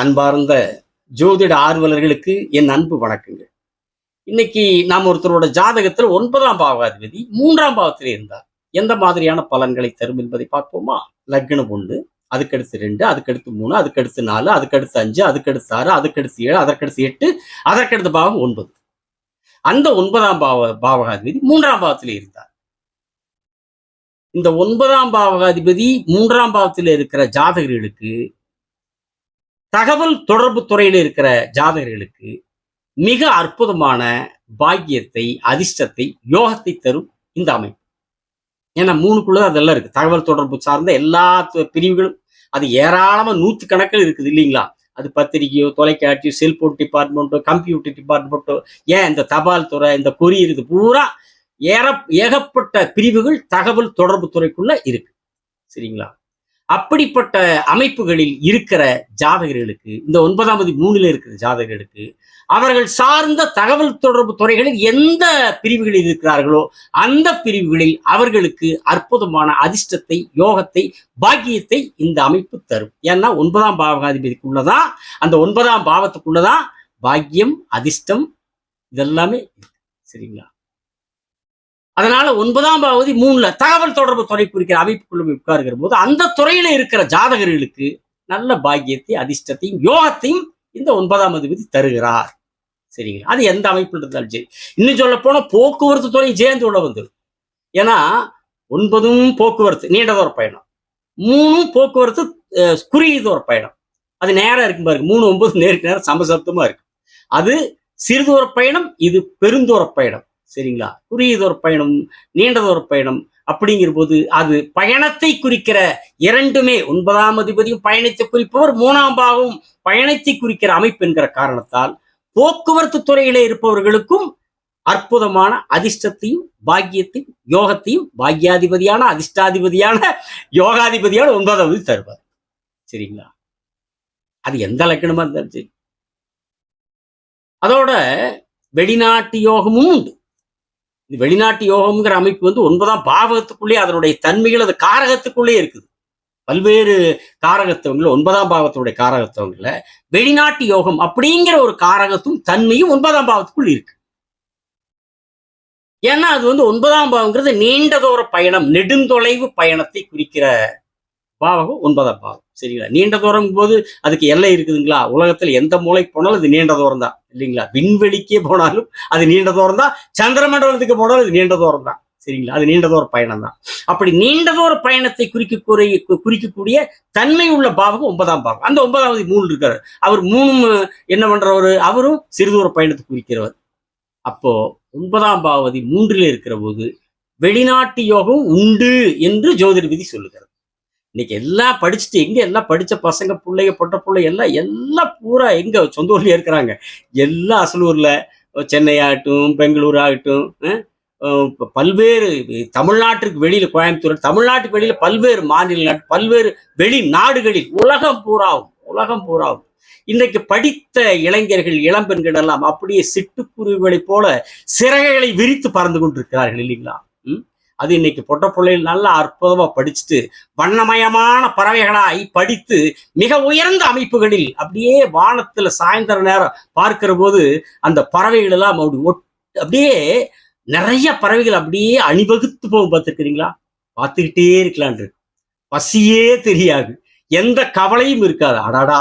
அன்பார்ந்த ஜோதிட ஆர்வலர்களுக்கு என் அன்பு வணக்கங்கள். இன்னைக்கு நாம் ஒருத்தரோட ஜாதகத்தில் ஒன்பதாம் பாவாதிபதி மூன்றாம் பாவத்தில் இருந்தார். எந்த மாதிரியான பலன்களை தரும் என்பதை பார்ப்போமா? லக்னம் ஒன்று அதுக்கடுத்து ரெண்டு அதுக்கடுத்து மூணு அதுக்கடுத்து நாலு அதுக்கடுத்து அஞ்சு அதுக்கடுத்து ஆறு அதுக்கடுத்து ஏழு அதற்கடுத்து எட்டு அதற்கடுத்த பாவம் ஒன்பது. அந்த ஒன்பதாம் பாவ பாவகாதிபதி மூன்றாம் பாவத்தில் இருந்தார். இந்த ஒன்பதாம் பாவகாதிபதி மூன்றாம் பாவத்தில் இருக்கிற ஜாதகர்களுக்கு தகவல் தொடர்பு துறையில் இருக்கிற ஜாதகர்களுக்கு மிக அற்புதமான பாக்கியத்தை அதிர்ஷ்டத்தை யோகத்தை தரும் இந்த அமைப்பு. ஏன்னா மூணுக்குள்ள அதெல்லாம் இருக்கு. தகவல் தொடர்பு சார்ந்த எல்லா பிரிவுகளும் அது ஏராளமாக நூற்று கணக்கில் இருக்குது இல்லைங்களா? அது பத்திரிகையோ தொலைக்காட்சியோ செல்போன் டிபார்ட்மெண்ட்டோ கம்ப்யூட்டர் டிபார்ட்மெண்ட்டோ ஏன் இந்த தபால் துறை இந்த கொரியர் இது பூரா ஏற ஏகப்பட்ட பிரிவுகள் தகவல் தொடர்பு துறைக்குள்ள இருக்கு. சரிங்களா? அப்படிப்பட்ட அமைப்புகளில் இருக்கிற ஜாதகர்களுக்கு இந்த ஒன்பதாவது மூணில் இருக்கிற ஜாதகர்களுக்கு அவர்கள் சார்ந்த தகவல் தொடர்பு துறைகளில் எந்த பிரிவுகளில் இருக்கிறார்களோ அந்த பிரிவுகளில் அவர்களுக்கு அற்புதமான அதிர்ஷ்டத்தை யோகத்தை பாக்கியத்தை இந்த அமைப்பு தரும். ஏன்னா ஒன்பதாம் பாவகாதிபதிக்குள்ளதான் அந்த ஒன்பதாம் பாவத்துக்குள்ளதான் பாக்கியம் அதிர்ஷ்டம் இதெல்லாமே சரிங்களா? அதனால ஒன்பதாம் பகுதி மூணுல தகவல் தொடர்பு துறை குறிக்கிற அமைப்பு போய் உட்காருகிற போது அந்த துறையில இருக்கிற ஜாதகர்களுக்கு நல்ல பாக்கியத்தை அதிர்ஷ்டத்தையும் யோகத்தையும் இந்த ஒன்பதாம் அதிபதி தருகிறார். சரிங்களா? அது எந்த அமைப்பில் இருந்தாலும் சரி. இன்னும் சொல்ல போனா போக்குவரத்து துறை சேர்ந்து உள்ள வந்துடும் ஏன்னா ஒன்பதும் போக்குவரத்து நீண்ட தூர பயணம். மூணும் போக்குவரத்து அஹ், குறுகிய தூர பயணம். அது நேரம் இருக்கும் பாருங்க. மூணு ஒன்பது நேருக்கு நேரம் சமசப்தமா இருக்கு அது சிறுதூர பயணம் இது பெருந்தூர பயணம். சரிங்களா? குறுகியதொரு பயணம் நீண்டதொரு பயணம் அப்படிங்கிற போது அது பயணத்தை குறிக்கிற இரண்டுமே ஒன்பதாம் அதிபதியும் பயணத்தை குறிப்பவர் மூணாம் பாவம் பயணத்தை குறிக்கிற அமைப்பு என்கிற காரணத்தால் போக்குவரத்து துறையிலே இருப்பவர்களுக்கும் அற்புதமான அதிர்ஷ்டத்தையும் பாக்கியத்தையும் யோகத்தையும் பாக்கியாதிபதியான அதிர்ஷ்டாதிபதியான யோகாதிபதியான ஒன்பதாவது தருவார். சரிங்களா? அது எந்த லக்கணமா இருந்தாலும் சரி அதோட வெளிநாட்டு யோகமும் உண்டு. வெளிநாட்டு யோகம்ங்கிற அமைப்பு வந்து ஒன்பதாம் பாவகத்துக்குள்ளே அதனுடைய தன்மைகள் அது காரகத்துக்குள்ளே இருக்குது. பல்வேறு காரகத்துவங்கள் ஒன்பதாம் பாவத்துடைய காரகத்துவங்கள்ல வெளிநாட்டு யோகம் அப்படிங்கிற ஒரு காரகத்தும் தன்மையும் ஒன்பதாம் பாவத்துக்குள் இருக்கு. ஏன்னா அது வந்து ஒன்பதாம் பாவங்கிறது நீண்டதோர பயணம் நெடுந்தொலைவு பயணத்தை குறிக்கிற பாவகம் ஒன்பதாம் பாவம். சரிங்களா? நீண்ட தூரம் போது அதுக்கு எல்லை இருக்குதுங்களா? உலகத்துல எந்த மூலைக்கு போனாலும் அது நீண்ட தூரம் தான் இல்லைங்களா? விண்வெளிக்கே போனாலும் அது நீண்ட தூரம் தான் சந்திரமண்டலத்துக்கு போனாலும் அது நீண்ட தூரம் தான் சரிங்களா? அது நீண்ட தூர பயணம் தான். அப்படி நீண்ட தூர பயணத்தை குறிக்கக்கூடிய குறிக்கக்கூடிய தன்மை உள்ள பாவகம் ஒன்பதாம் பாவம் அந்த ஒன்பதாவது மூணு இருக்காரு. அவர் மூணும் என்ன பண்றவர்? அவரும் சிறுதூர பயணத்தை குறிக்கிறவர். அப்போ ஒன்பதாம் பாவதி மூன்றில் இருக்கிற போது வெளிநாட்டு யோகம் உண்டு என்று ஜோதிட விதி சொல்லுகிறது இன்னைக்கு எல்லாம் படிச்சுட்டு எங்க எல்லாம் படிச்ச பசங்க பிள்ளைங்க பொட்ட பிள்ளை எல்லாம் எல்லாம் பூரா எங்க சொந்த ஊர்லயே இருக்கிறாங்க. எல்லாம் அசலூர்ல சென்னை ஆகட்டும் பெங்களூர் ஆகட்டும் பல்வேறு தமிழ்நாட்டுக்கு வெளியில கோயம்புத்தூர் தமிழ்நாட்டுக்கு வெளியில பல்வேறு மாநில பல்வேறு வெளி நாடுகளில் உலகம் பூராவும் உலகம் பூராவும். இன்றைக்கு படித்த இளைஞர்கள் இளம்பெண்கள் எல்லாம் அப்படியே சிட்டுக்குருவிகளைப் போல சிறகைகளை விரித்து பறந்து கொண்டிருக்கிறார்கள் இல்லைங்களா? அது இன்னைக்கு பொட்ட பிள்ளைகள் நல்லா அற்புதமா படிச்சுட்டு வண்ணமயமான பறவைகளாய் படித்து மிக உயர்ந்த அமைப்புகளில் அப்படியே வானத்துல சாயந்தர நேரம் பார்க்கிற போது அந்த பறவைகள் எல்லாம் அப்படி ஒட் அப்படியே நிறைய பறவைகள் அப்படியே அணிவகுத்து போகும் பார்த்துருக்கிறீங்களா? பார்த்துக்கிட்டே இருக்கலான் பசியே தெரியாது. எந்த கவலையும் இருக்காது. அடாடா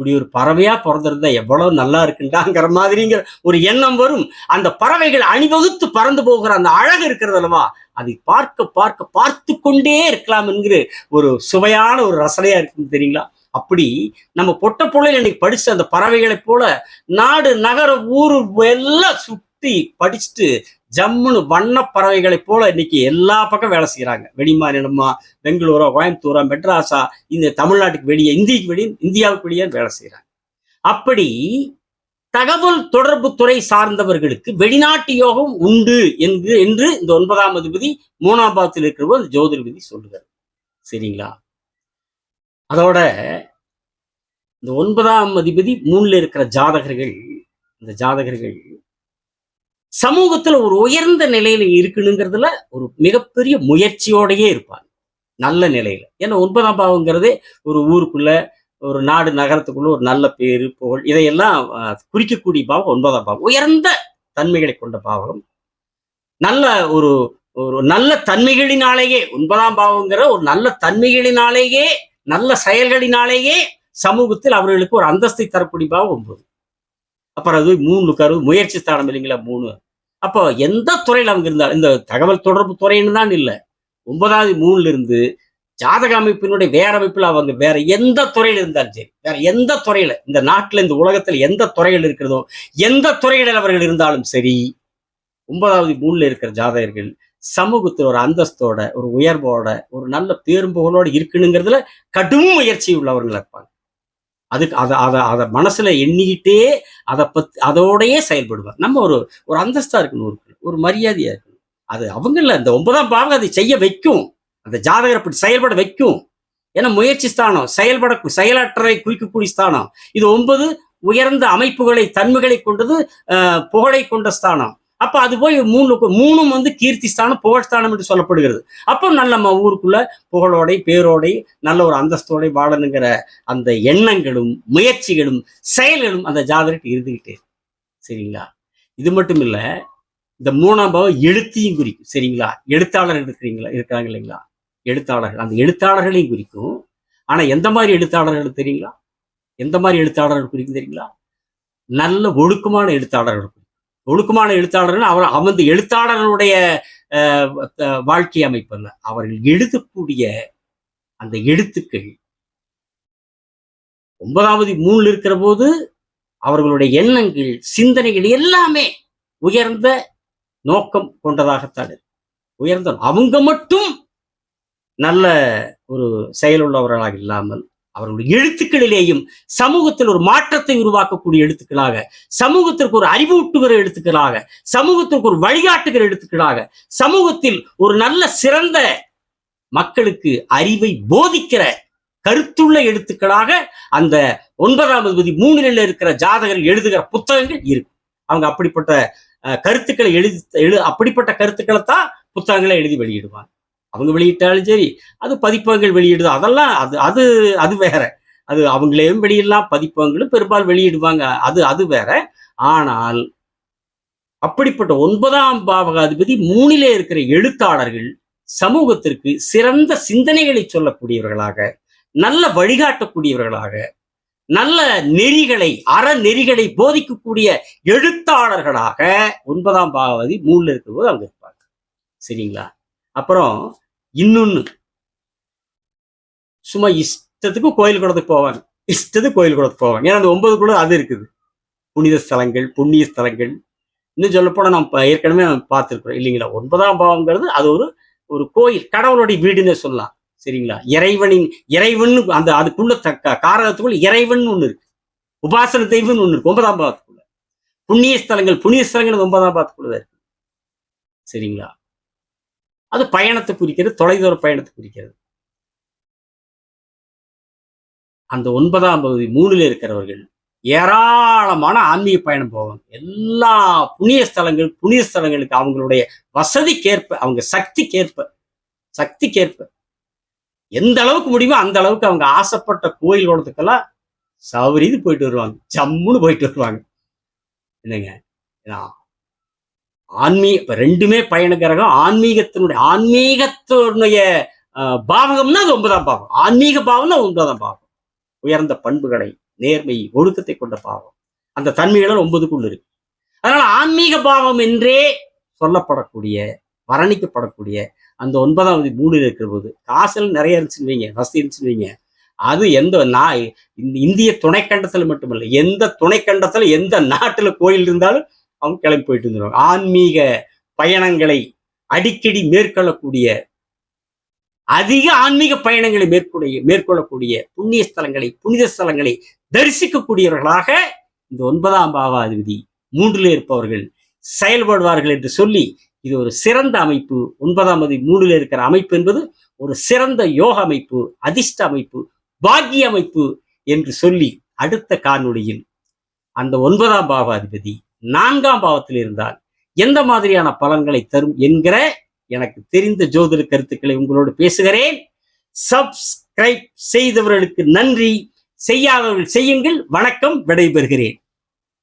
இப்படி ஒரு பறவையா பிறந்திருந்தா எவ்வளவு நல்லா இருக்குண்டாங்கிற மாதிரிங்கிற ஒரு எண்ணம் வரும். அந்த பறவைகள் அணிவகுத்து பறந்து போகிற அந்த அழகு இருக்கிறது அல்லவா? அதை பார்க்க பார்க்க பார்த்து கொண்டே இருக்கலாம் என்கிற ஒரு சுவையான ஒரு ரசனையா இருக்குன்னு தெரியுங்களா? அப்படி நம்ம பொட்ட பிள்ளைகள் இன்னைக்கு படிச்ச அந்த பறவைகளைப் போல நாடு நகர ஊரு எல்லாம் சுற்றி படிச்சுட்டு ஜம்முன்னு வண்ண பறவைகளைப் போல இன்னைக்கு எல்லா பக்கம் வேலை செய்யறாங்க வெளிமாநிலமா பெங்களூரா கோயம்புத்தூரா மெட்ராஸா இந்த தமிழ்நாட்டுக்கு வெளியே இந்திக்கு வெளியே இந்தியாவுக்கு வெளியே வேலை செய்கிறாங்க அப்படி தகவல் தொடர்பு துறை சார்ந்தவர்களுக்கு வெளிநாட்டு யோகம் உண்டு என்று என்று இந்த ஒன்பதாம் அதிபதி மூணாம் பாவத்தில் இருக்கிறவோ அந்த விதி சொல்லுகிறார். சரிங்களா? அதோட இந்த ஒன்பதாம் அதிபதி மூணுல இருக்கிற ஜாதகர்கள் இந்த ஜாதகர்கள் சமூகத்துல ஒரு உயர்ந்த நிலையில இருக்கணுங்கிறதுல ஒரு மிகப்பெரிய முயற்சியோடயே இருப்பாங்க. நல்ல நிலையில. ஏன்னா ஒன்பதாம் பாவங்கிறதே ஒரு ஊருக்குள்ள ஒரு நாடு நகரத்துக்குள்ள ஒரு நல்ல பேரு புகழ் இதையெல்லாம் குறிக்கக்கூடிய பாவம் ஒன்பதாம் பாவம். உயர்ந்த தன்மைகளை கொண்ட பாவகம் நல்ல ஒரு ஒரு நல்ல தன்மைகளினாலேயே ஒன்பதாம் பாவங்கிற ஒரு நல்ல தன்மைகளினாலேயே நல்ல செயல்களினாலேயே சமூகத்தில் அவர்களுக்கு ஒரு அந்தஸ்தை தரக்கூடிய பாவம் ஒன்பது. அப்புறம் அது மூணு கரு முயற்சி ஸ்தானம் இல்லைங்களா மூணு. அப்போ எந்த துறையில் அவங்க இருந்தாலும் இந்த தகவல் தொடர்பு துறைன்னு தான் இல்லை. ஒன்பதாவது மூணுல இருந்து ஜாதக அமைப்பினுடைய வேற அமைப்பில் அவங்க வேற எந்த துறையில் இருந்தாலும் சரி வேற எந்த துறையில இந்த நாட்டில் இந்த உலகத்துல எந்த துறையில் இருக்கிறதோ எந்த துறையில் அவர்கள் இருந்தாலும் சரி ஒன்பதாவது மூணுல இருக்கிற ஜாதகர்கள் சமூகத்தில் ஒரு அந்தஸ்தோட ஒரு உயர்வோட ஒரு நல்ல பேரும்புகளோட இருக்கணுங்கிறதுல கடும் முயற்சி உள்ளவர்கள் இருப்பாங்க. அதுக்கு அதை அதை அதை மனசுல எண்ணிக்கிட்டே அதை பத்தி அதோடயே செயல்படுவார். நம்ம ஒரு ஒரு அந்தஸ்தா இருக்கணும் ஒரு ஒரு மரியாதையா இருக்கணும். அது அவங்கள இந்த ஒன்பதாம் பாவம் அதை செய்ய வைக்கும். அந்த ஜாதகர் அப்படி செயல்பட வைக்கும். ஏன்னா முயற்சி ஸ்தானம் செயல்பட செயலாற்றலை குறிக்கக்கூடிய ஸ்தானம். இது ஒன்பது உயர்ந்த அமைப்புகளை தன்மைகளை கொண்டது புகழை கொண்ட ஸ்தானம். அப்ப அது போய் மூணு மூணும் வந்து கீர்த்தி ஸ்தானம் புகழ் ஸ்தானம் என்று சொல்லப்படுகிறது. அப்போ நல்ல நம்ம ஊருக்குள்ள புகழோடை பேரோடை நல்ல ஒரு அந்தஸ்தோடை வாழணுங்கிற அந்த எண்ணங்களும் முயற்சிகளும் செயல்களும் அந்த ஜாதகத்துக்கு இருந்துகிட்டே சரிங்களா? இது மட்டும் இல்லை இந்த மூணாம் பாவம் எழுத்தையும் குறிக்கும். சரிங்களா? எழுத்தாளர் இருக்கிறீங்களா இருக்காங்க இல்லைங்களா? எழுத்தாளர்கள். அந்த எழுத்தாளர்களையும் குறிக்கும். ஆனா எந்த மாதிரி எழுத்தாளர்கள் தெரியுங்களா? எந்த மாதிரி எழுத்தாளர்கள் குறிக்கும் தெரியுங்களா? நல்ல ஒழுக்கமான எழுத்தாளர்கள் ஒழுக்கமான எழுத்தாளர்கள் அவர் அவன் எழுத்தாளர்களுடைய அஹ், வாழ்க்கை அமைப்பு அல்ல. அவர்கள் எழுதக்கூடிய அந்த எழுத்துக்கள் ஒன்பதாவது மூணு இருக்கிற போது அவர்களுடைய எண்ணங்கள் சிந்தனைகள் எல்லாமே உயர்ந்த நோக்கம் கொண்டதாகத்தான் உயர்ந்த அவங்க மட்டும் நல்ல ஒரு செயலுள்ளவர்களாக இல்லாமல் அவர்களுடைய எழுத்துக்களிலேயும் சமூகத்தில் ஒரு மாற்றத்தை உருவாக்கக்கூடிய எழுத்துக்களாக சமூகத்திற்கு ஒரு அறிவூட்டுகிற எழுத்துக்களாக சமூகத்திற்கு ஒரு வழிகாட்டுகிற எழுத்துக்களாக சமூகத்தில் ஒரு நல்ல சிறந்த மக்களுக்கு அறிவை போதிக்கிற கருத்துள்ள எழுத்துக்களாக அந்த ஒன்பதாம் விதி மூணில் இருக்கிற ஜாதகர் எழுதுகிற புத்தகங்கள் இருக்கு. அவங்க அப்படிப்பட்ட கருத்துக்களை எழுதி எழு அப்படிப்பட்ட கருத்துக்களை தான் புத்தகங்களை எழுதி வெளியிடுவாங்க அவங்க வெளியிட்டாலும் சரி அது பதிப்பகங்கள் வெளியிடுது. அதெல்லாம் அது அது அது வேற. அது அவங்களையும் வெளியிடலாம் பதிப்பகங்களும் பெரும்பாலும் வெளியிடுவாங்க. அது அது வேற. ஆனால் அப்படிப்பட்ட ஒன்பதாம் பாவகாதிபதி மூணிலே இருக்கிற எழுத்தாளர்கள் சமூகத்திற்கு சிறந்த சிந்தனைகளை சொல்லக்கூடியவர்களாக நல்ல வழிகாட்டக்கூடியவர்களாக நல்ல நெறிகளை அற நெறிகளை போதிக்கக்கூடிய எழுத்தாளர்களாக ஒன்பதாம் பாவதி மூணுல இருக்கும்போது அவங்க இருப்பாங்க. சரிங்களா? அப்புறம் இன்னொன்னு. சும்மா இஷ்டத்துக்கு கோயில் குளத்துக்கு போவாங்க. இஷ்டத்துக்கு கோயில் குளத்துக்கு போவாங்க. ஏன்னா அந்த ஒன்பது கூட அது இருக்குது. புனித ஸ்தலங்கள் புண்ணிய ஸ்தலங்கள். இன்னும் சொல்ல நம்ம ஏற்கனவே பார்த்துருக்குறோம். இல்லைங்களா? ஒன்பதாம் பாவங்கிறது அது ஒரு ஒரு கோயில். கடவுளுடைய வீடுன்னு சொல்லலாம். சரிங்களா? இறைவனின் இறைவன் அந்த அதுக்குள்ள தக்க காரகத்துக்குள்ள இறைவன் ஒன்று இருக்கு. உபாசன தெய்வம்னு ஒன்று இருக்கு. ஒன்பதாம் பாவத்துக்குள்ள. புண்ணிய ஸ்தலங்கள் புண்ணிய ஸ்தலங்கள் ஒன்பதாம் பாவத்துக்குள்ளதான் இருக்கு. சரிங்களா? அது பயணத்தை குறிக்கிறது தொலைதூர பயணத்தை குறிக்கிறது. அந்த ஒன்பதாம் பகுதி மூணுல இருக்கிறவர்கள் ஏராளமான ஆன்மீக பயணம் போவாங்க. எல்லா புண்ணிய ஸ்தலங்கள் புண்ணிய ஸ்தலங்களுக்கு அவங்களுடைய வசதிக்கேற்ப அவங்க சக்திக்கேற்ப சக்திக்கேற்ப. எந்த அளவுக்கு முடியுமோ அந்த அளவுக்கு அவங்க ஆசைப்பட்ட கோயில் குளத்துக்கெல்லாம் சவரிது போயிட்டு வருவாங்க. ஜம்முன்னு போயிட்டு வருவாங்க. என்னங்க? ஆன்மீக இப்போ ரெண்டுமே பயண கிரகம் ஆன்மீகத்தினுடைய ஆன்மீகத்தினுடைய பாவகம்னா அது ஒன்பதாம் பாவம். ஆன்மீக பாவம்னா ஒன்பதாம் பாவம். உயர்ந்த பண்புகளை நேர்மை ஒழுக்கத்தை கொண்ட பாவம். அந்த தன்மைகள் ஒன்பதுக்குள்ள இருக்கு. அதனால ஆன்மீக பாவம் என்றே சொல்லப்படக்கூடிய வர்ணிக்கப்படக்கூடிய அந்த ஒன்பதாவது மூணில் இருக்கிற போது காசல் நிறைய இருந்துச்சுன்னு வைங்க வசதி இருந்துச்சுன்னு அது எந்த நான் இந்த இந்திய துணைக்கண்டத்தில் மட்டுமல்ல எந்த துணைக்கண்டத்தில் எந்த நாட்டில் கோயில் இருந்தாலும் அவங்க கிளம்பி போயிட்டு இருந்துருவாங்க ஆன்மீக பயணங்களை அடிக்கடி மேற்கொள்ளக்கூடிய அதிக ஆன்மீக பயணங்களை மேற்கொள்ள மேற்கொள்ளக்கூடிய புண்ணிய ஸ்தலங்களை புனித ஸ்தலங்களை தரிசிக்கக்கூடியவர்களாக இந்த ஒன்பதாம் பாவாதிபதி மூன்றில் இருப்பவர்கள் செயல்படுவார்கள் என்று சொல்லி இது ஒரு சிறந்த அமைப்பு. ஒன்பதாம் அதிபதி மூணில் இருக்கிற அமைப்பு என்பது ஒரு சிறந்த யோக அமைப்பு அதிர்ஷ்ட அமைப்பு பாக்கிய அமைப்பு என்று சொல்லி அடுத்த காணொளியில் அந்த ஒன்பதாம் பாவாதிபதி நான்காம் பாவத்தில் இருந்தால் எந்த மாதிரியான பலன்களை தரும் என்கிற எனக்கு தெரிந்த ஜோதிட கருத்துக்களை உங்களோடு பேசுகிறேன். சப்ஸ்கிரைப் செய்தவர்களுக்கு நன்றி. செய்யாதவர்கள் செய்யுங்கள். வணக்கம். விடைபெறுகிறேன்.